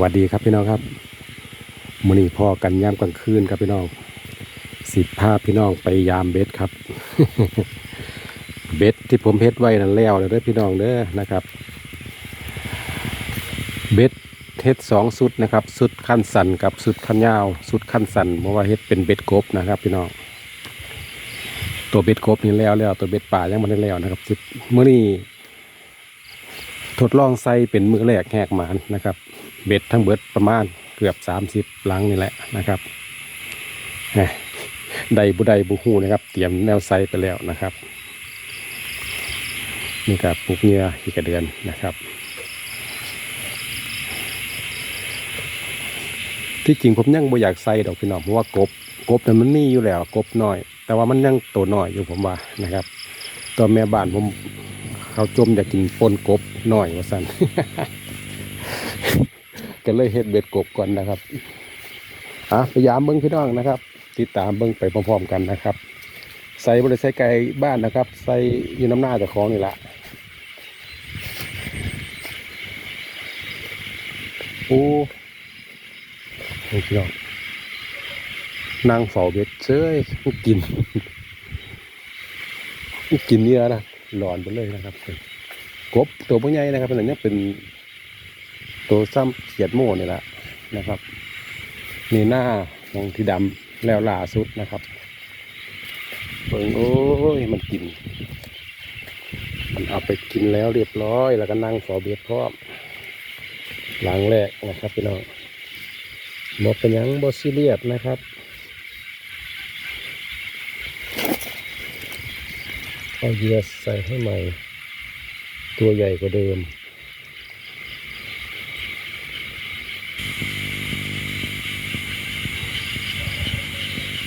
วัสดีครับพี่น้องครับมื้อนี้พ่อกันยามกลางคืนครับพี่น้องสิพาพพี่น้องไปยามเบ็ดครับ เบ็ดที่ผมเฮ็ดไว้นั่นแล้วเลยเด้อพี่น้องเด้อนะครับ เบ็ดเฮ็ดสองสุดนะครับ สุดขั้นสันกับสุดขั้นยาว สุดขั้นสันเพราะว่าเฮ็ดเป็นเบ็ดกบนะครับ พี่น้องตัวเบ็ดกบนี่แล้วแล้วตัวเบ็ดป่ายังม่ได้แล้วนะครับสิมื้อนี้ทดลองใส่เป็นมือแรกแหกหมานนะครับ เบ็ดทั้งเบิดประมาณเกือบสามสิบลังนี่แหละนะครับแหม่ใดบุใดบุหูนะครับ เตรียมแนวไซไปแล้วนะครับนี่ครับปลูกเหงื่ออีกระเดือนนะครับ ที่จริงผมยังบ่อยากใส่ดอกพี่น้องเพราะว่ากบกบนั้นมันมีอยู่แล้วกบน้อย แต่ว่ามันยังตัวน้อยอยู่ผมว่านะครับตัวแม่บ้านผมเขาจมอยากกินปนกบหน่อยว่าสัน ก็เลยเฮ็ดเบ็ดกบก่อนนะครับอะพยายามเบิ้งพี่น้องนะครับ ติดตามเบิ้งไปพร้อมๆกันนะครับ ใส่บริใส่ไก่บ้านนะครับ ใส่อยู่น้ำหน้าเจ้าของนี่แหละโอ้นี่พี่น้องนางเฝ้าเบ็ดเจ้ยกินกินเนื้อนะหลอนไปเลยนะครับกบตัวพวกใหญ่นะครับเป็นอันนี้เป็น ตัวซ้ำเขียดโม่นี่แหละนะครับนี่หน้ามองที่ดำแล้วล่าสุดนะครับเบิ่งโอ้ยมันกิน มันเอาไปกินแล้วเรียบร้อย แล้วก็นั่งสอเบียดพร้อมหลังแรกนะครับพี่น้องหมดเป็นยังบอซีเรียสนะครับเอาเยื่อใส่ให้ใหม่ ตัวใหญ่กว่าเดิม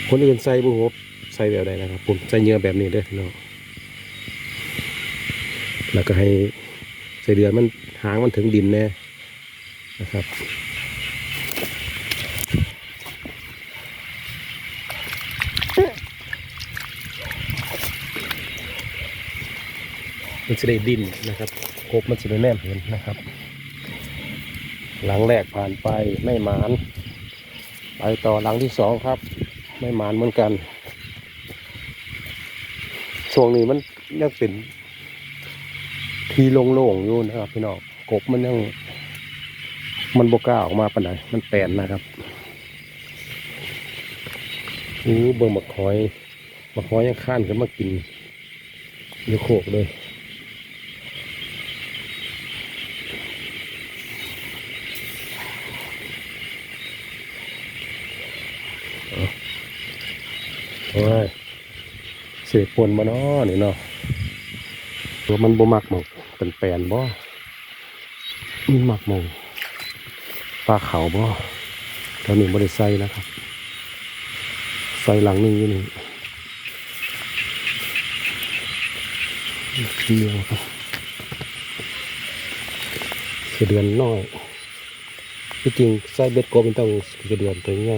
คนอื่นใส่บุหบใส่แบบใดนะครับ ผมใส่เหยื่อแบบนี้เด้อพี่น้องแล้วก็ให้ใส่เดือนมันหางมันถึงดินแน่นะครับมันจะได้ดินนะครับกบมันจะได้แนมเห็นนะครับ หลังแรกผ่านไปไม่หมาน ไปต่อหลังที่สองครับ ไม่หมานเหมือนกันช่วงนี้มันยังเป็น ทีโล่งๆอยู่นะครับ พี่น้องกบมันยัง มันบกล้าออกมาปานไหนมันแปลนนะครับนี่เบิ่งบักหอยบักหอยยังข้านขึ้นมากินอยู่โขกเลย โอ้ย เสียปนมาเนาะนี่เนาะตัวมันบ่มักหมกเป็นแปนบ่มันมักหมกปลาเขาบ่ตอนนี้บ่ได้ใส่นะครับใส่หลังนึงอยู่นี่เดียวครับกระเดือนน้อยที่จริงใส่เบ็ดกบมันต้องกระเดือนตัวใหญ่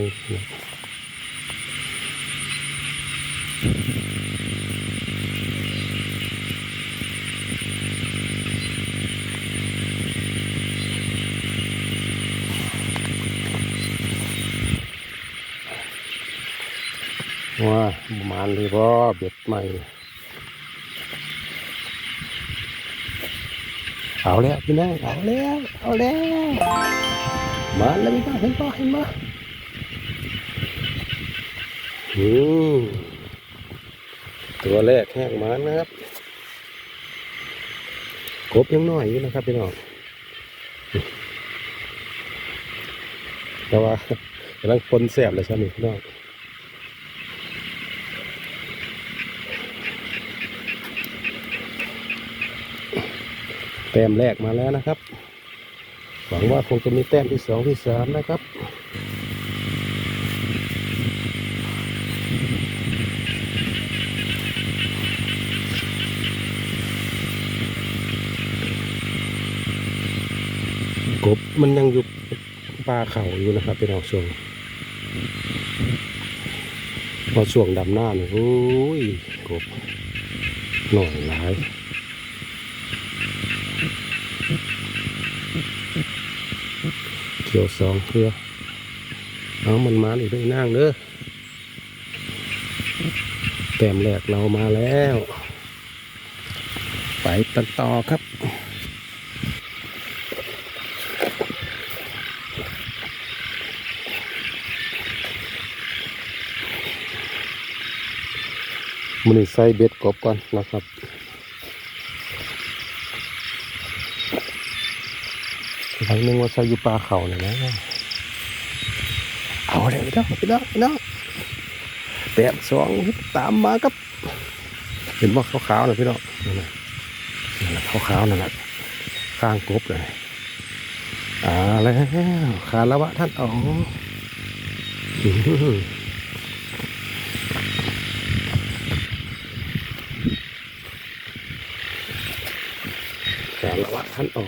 ว่าประมาณเลยพ่อเบ็ดใหม่ เอาแล้วพี่น้องเอาแล้วเอาแล้วมาแล้วพี่น้องเห็นป่ะเห็นป่ะอืมตัวแรกแหกมันนะครับกบยังน้อยอยู่นะครับพี่น้องแต่ว่ากำลังคนแสบเลยใช่ไหมพี่น้อง ต้มแรกมาแล้วนะครับ หวังว่าคงจะมีแต้มที่สองที่สามนะครับกบมันยังอยู่ปลาเข่าอยู่นะครับเป็นออกช่วงพอช่วงดำหน้าเนี่ยโอ้ยกบหน่อยหลาย เขี เกี่ยวสองเพื่อเอามันมาอีกด้วยนั่งเด้อแต้มแรกเรามาแล้ว ไปตันต่อครับมันใส่เบ็ดกบก่อนนะครับ ครั้งหนึงว่าใส่อยู่ปลาเขาเนี่ยนะเอาเลยพี่น้องพี่น้องพี่น้องแต้มสองตามมาครับ เห็นว่าขาวๆนะพี่น้องนั่นนะนั่นนะขาวๆนั่นแหละข้างกบเลยอ่าแล้วขาแล้วะท่านอ๋อคาแล้วะท่านอ๋อ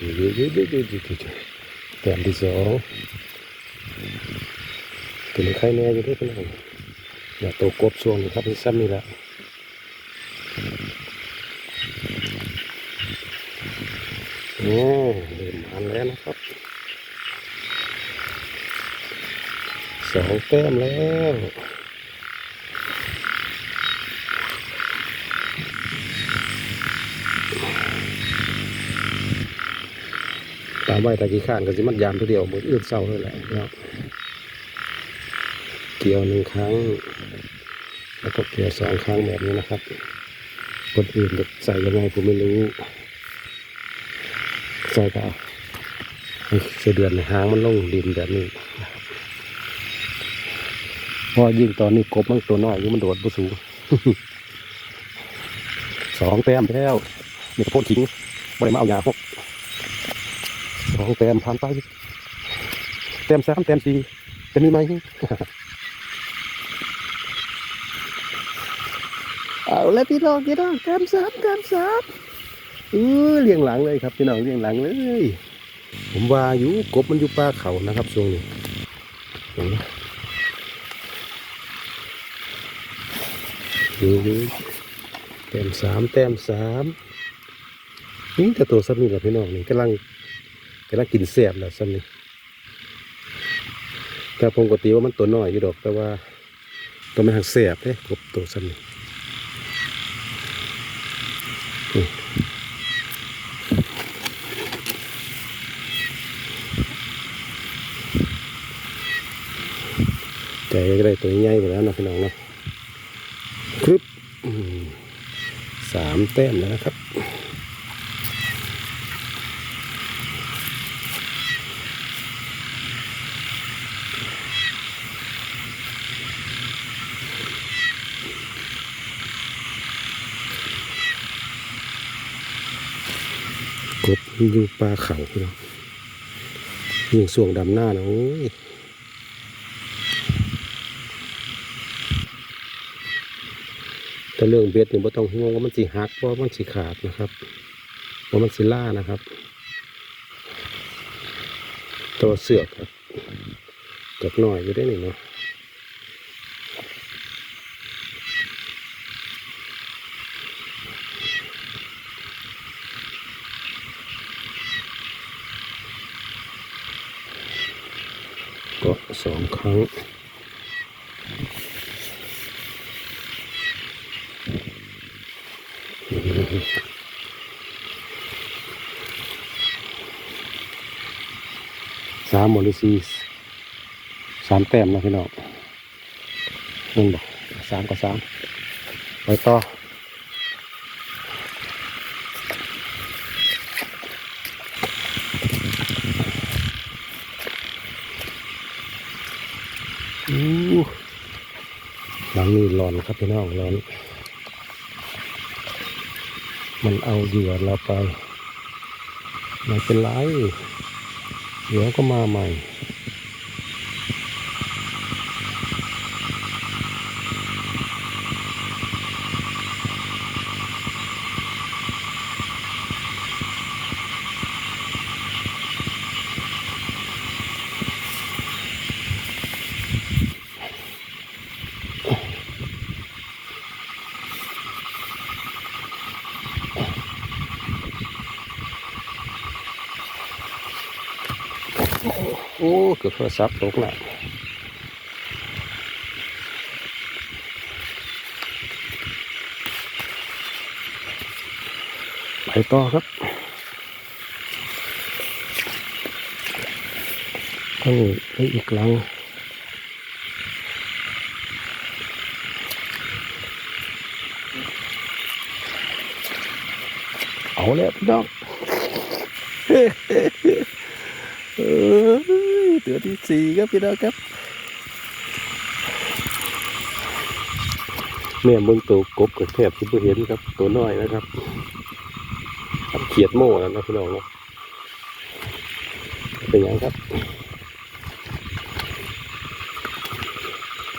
แต้มที่สองตัวนี้ใครแน่อยู่ด้วยพี่น้องอย่าโตกบช่วงนี้ครับนี่ซ้ำนี่แหละโอ้เริ่มมาแล้วนะครับสองแต้มแล้ว ตามไว้ตะกี้ข้านก็สิมันยามทีเดียวมืออื่นเศร้าเลยแหละเนาะเกี่ยวหนึ่งครั้ง แล้วก็เกี่ยวสองครั้งแบบนี้นะครับคนอื่นจะใส่ยังไงผมไม่รู้ใส่ก็เอาให้เสเดือนหางมันลงดินแบบนี้เพราะยิ่งตอนนี้กบมันตัวน้อยอยู่มันโดดบ่สูงสองแต้มไปแล้วมีโพดทิ้งบ่ได้มาเอายาพวก องแต้มผ่านไปแต้มสามแต้มสี่จะมีไหมเอาแล้วพี่น้องพี่น้องแต้มสามแต้มสามเออเลี้ยงหลังเลยครับพี่น้องเลี้ยงหลังเลย ผมว่าอยู่กบมันอยู่ป่าเขานะครับช่วงนี้เห็นไหมอยู่อยู่แต้มสามแต้มสามนี่แต่ตัวซ้ำนี่แหละพี่น้องนี่กำลัง กำลังกินแสบแล้วซ้ำนี่แต่ผมกตีว่ามันตัวน้อยอยู่ดอก แต่ว่าตัวมันหักแสบเด้กบตัวซ้ำนี่ใจก็ได้ตัวใหญ่ไปแล้วนะพี่น้องนะครึบสามแต้มแล้วนะครับ กบ อยู่ปลาเขาพี่น้องยิงสวงดำหน้านะโอ้ยแต่เรื่องเบ็ดนี่บ่ต้องห่วงว่ามันสิหักว่ามันสิขาดนะครับว่ามันสิล่านะครับ ตัวเสือกครับกับหน่อยอยู่ได้หนึ่งเนาะก็ สองครั้ง สามหมดหรือสี่สามแต้มนะพี่น้องหนึ่งบอกสามกับสามไปต่อหลังนี้ร้อน ครับพี่น้องร้อน มันเอาเหยื่อเราไปไม่เป็นไรเดี๋ยวก็มาใหม่โอ้ โอ้ เกือบโทรศัพท์ตกละไปต่อครับก็นี่ไปอีกหลังเอาแล้วพี่น้องเออ ตัวที่สี่ครับพี่น้องครับแม่เบิ่งตัวกบกับแทบที่เห็นครับ ตัวน้อยนะครับทำเขียดโม่แล้วนะพี่น้องเนาะเป็นยังครับ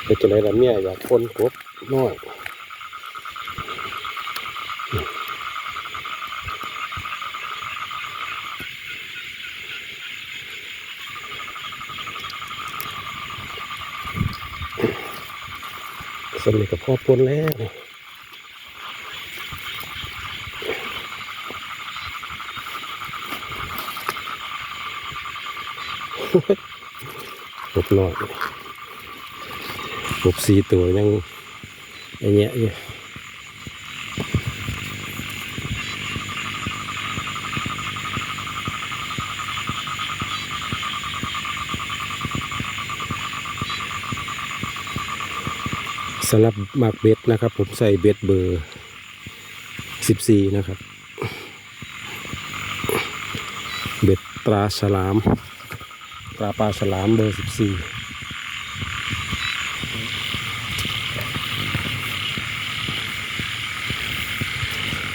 เป็นจะไรล่ะเมียอยากคนกบน้อย สนิทกับพ่อปนแล้วกบน้อยกบสี่ตัวยังไอเนี้ยอยู่ สำหรับหมากเบ็ดนะครับ ผมใส่เบ็ดเบอร์สิบสี่นะครับ เบ็ดตราฉลามปลาปลาฉลามเบอร์สิบสี่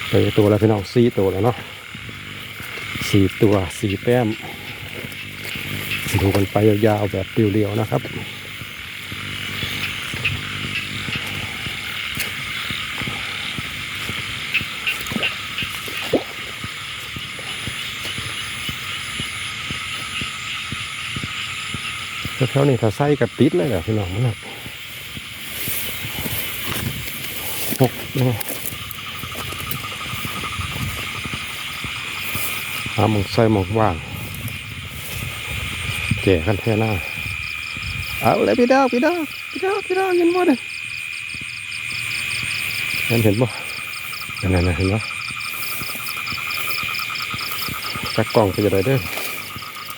ไปตัวแล้วพี่น้องสี่ตัวแล้วเนาะสี่ตัวสี่แต้มดูกันไปยาวๆแบบเรียวๆนะครับ แถวๆนี้ถ้าใส่กับติดเลยแหละพี่น้องมันหนักหกนะหาหมองใส่หมองว่างแก่กันแท่หน้าเอาเลยพี่ดาวพี่ดาวพี่ดาวพี่ดาวเห็นบ่เนี่ยเห็นเห็นบ่นั่นน่ะเห็นบ่จักกล่องไปจะได้เด้อ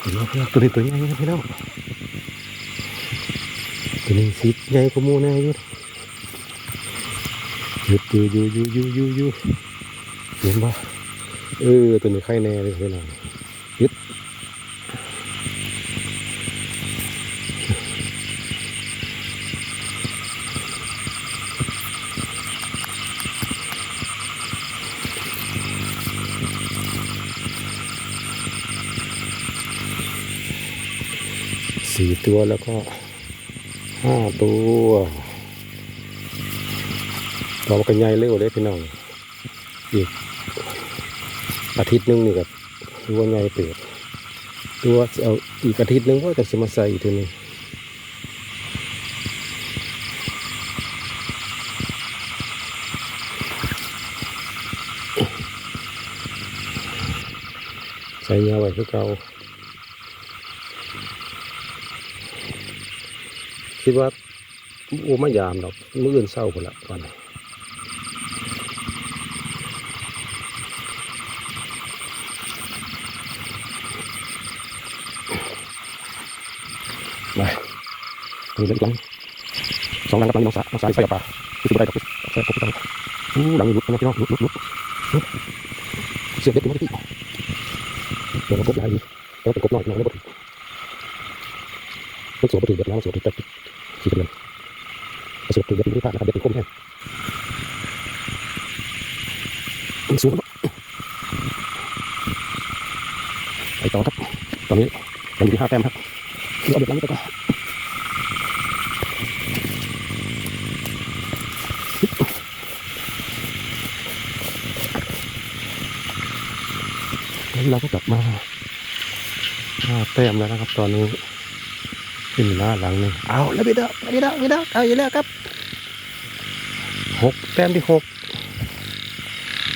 เห็นบ่พี่น้องตัวนี้ตัวใหญ่นะพี่น้อง ตัวนี้สีใหญ่กว่ามูแน่ยุดยุดยูยูยูยูยูยูเห็นปะเออตัวนี้ไข่แน่เลยพี่องยึดสี่ตัวแล้วก็ ห้าตัวเรากันใหญ่เร็วเลยพี่น้องอีกอาทิตย์หนึงนี่กับตัวใหญ่เติบตัวเอาอีกอาทิตย์หนึงก็จะสมาใส่อีกทีหนึงใส่ยาไว้คือเก่า คิดว่าโอ้ไม่ยามดอกมืออื่นเศร้าคนละวันมาดูเล็กหลังสองหลังกับหลังน้องสาวน้องสาวใส่กับปลาคืออะไรกับใส่กับปลาอู้หลังนี้ลุกนะพี่น้องลุกลุกลุกเสียบเด็กตัวนี้เดี๋ยวเรากบหลายดีเราเป็นกบหน้อยน้องไม่บ่ถึงมันสวมไปถึงแบบน้ำสวมถึงแบบ สีเป็นประสบถึงแบบนี้ผ่านนะครับเด็กเป็นคมแห้งสูงไปต่อครับ ตอนนี้ยังอยู่ที่ห้าแต้มครับเอาเด็กหลังนี้ไปก่อนเราก็กลับมาห้าแต้มแล้วนะครับ ตอนนี้ ขึ้นหน้าหลังหนึ่งเอาแล้วพี่ดาวพี่ดาวพี่ดาวเอาอีกแล้วครับหกแต้มที่หก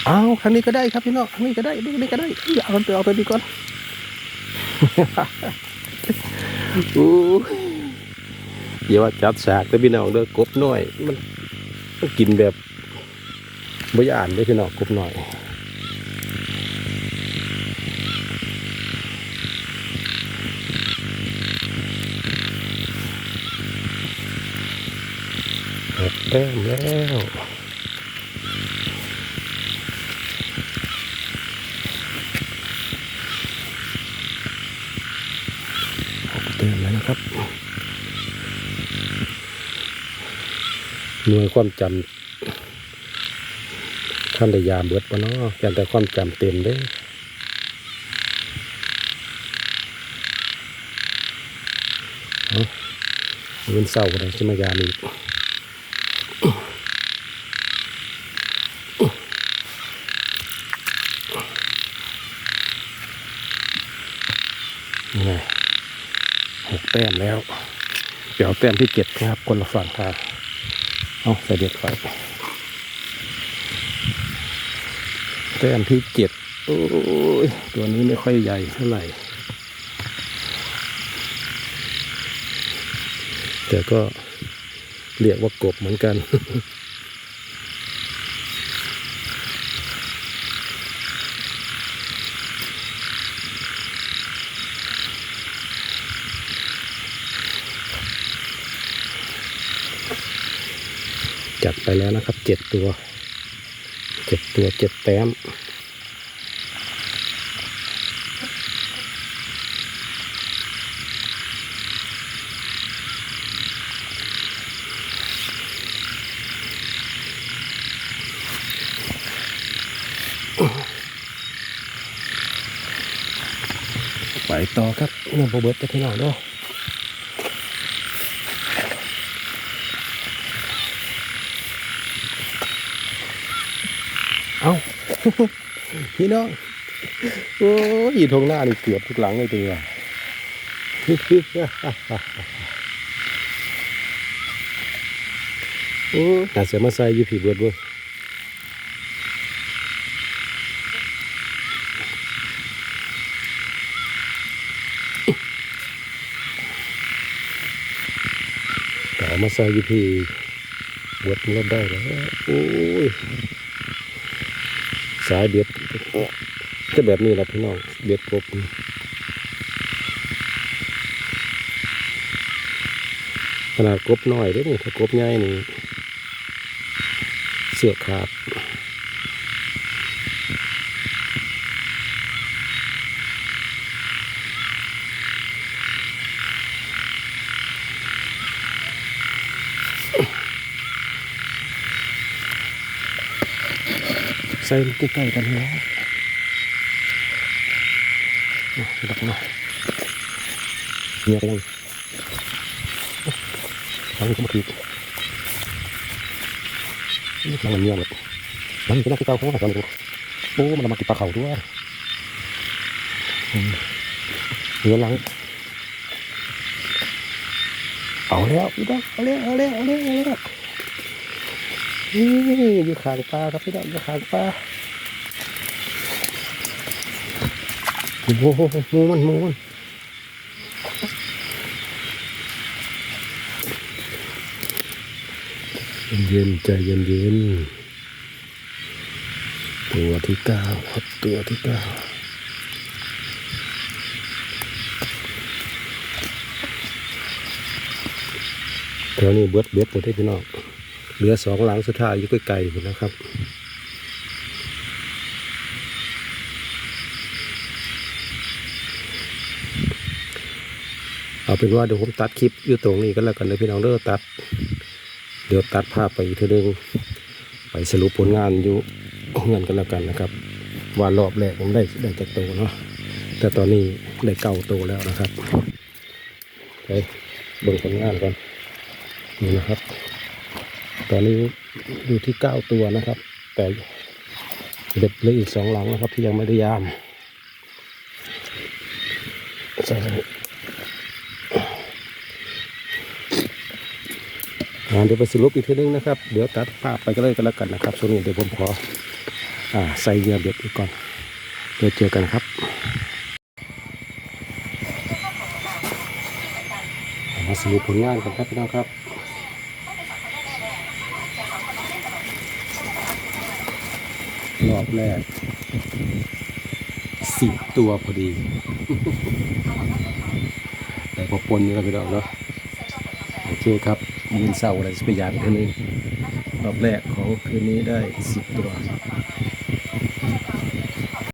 เอาครั้งนี้ก็ได้ครับพี่น้องครั้งนี้ก็ได้นี่นี่ก็ได้อย่าเอาตัวเอาตัวนี้ก่อนอู้เดี๋ยวว่าจัดสากแต่พี่น้องเด้อกบน้อย มันกินแบบบ่ยานได้พี่น้องกบน้อย หกแต้มแล้วหกแต้มแล้วนะครับ หน่วยความจำท่านได้ยามเบิดปะเนาะแต่แต่ความจำเต็มเด้เอาเงินเศร้าอะไรจะมายาม นี่ไงหกแต้มแล้ว เดี๋ยวแต้มที่เจ็ดนะครับ คนละฝั่งทางเอาใส่เด็ดไฟแต้มที่เจ็ดโอ้ยตัวนี้ไม่ค่อยใหญ่เท่าไหร่ แต่ก็เรียกว่ากบเหมือนกัน จัดไปแล้วนะครับเจ็ดตัวเจ็ดตัวเจ็ดแต้ม ไปต่อครับยังโบเบิร์ตจะพี่น้องเด้วย เอา พี่น้องโอ้ยทงหน้านี่เกือบทุกหลังเลยตัวโอ้น่าเสียมาใส่ยูผีเบิดเว้ยแต่มาใส่ยูผีเบิดมันได้แล้วโอ้ยายเบ็ดก็แบบนี้แหละพี่น้องเบ็ดกบขนาดกบน้อยเด้นี่ถ้ากบใหญ่นี่เสือขาด ใส่ใกล้ๆกันแล้วดักหน่อยเงียบไปยังทางนี้ก็มาทีนี่มันเงียบเลยมันเป็นนักที่เก่าของเราเลยโอ้มันมากินปลาเขาด้วยเนื้อหลังเอาแล้วพี่น้องเอาแล้วเอาแล้วเอาแล้วเอาแล้วนี่ อยู่ขางปลาครับพี่น้องอยู่ขางปลาโอ้โหมูมันมูมันเย็นใจเย็นๆตัวที่เก้าครับตัวที่เก้าแถวนี้เบิดเบ็ดตัวที่พี่น้อง เหลือสองหลังสุดท้ายอยู่ใกล้ๆอยู่นะครับเอาเป็นว่าเดี๋ยวผมตัดคลิปอยู่ตรงนี้ก็แล้วกันเลยพี่น้องเด้อตัด เดี๋ยวตัดภาพไปอีกทีนึงไปสรุปผลงานอยู่เงินกันแล้วกันนะครับว่ารอบแรกผมได้ได้จากโตเนาะแต่ตอนนี้ได้เก้าโตแล้วนะครับไปเบิ่งผลงานกันนี่นะครับ ตอนนี้อยู่ที่เก้าตัวนะครับ แต่เด็ดเลยอีกสองหลังนะครับ ที่ยังไม่ได้ยามเดี๋ยวไปสรุปอีกทีนึงนะครับ เดี๋ยวตัดภาพไปก็เลยกันแล้วกันนะครับช่วงนี้เดี๋ยวผมขออใส่เหยื่อเบ็ดอีกก่อน เดี๋ยวเจอกันครับมาสรุปผลงานกันครับพี่น้องครับ รอบแรกสิบตัวพอดี แต่พอปนนี่เราไปดอกเนาะโอเคครับมืนเศร้าอะไรสักอย่างเท่านี้รอบแรกของคืนนี้ได้สิบตัว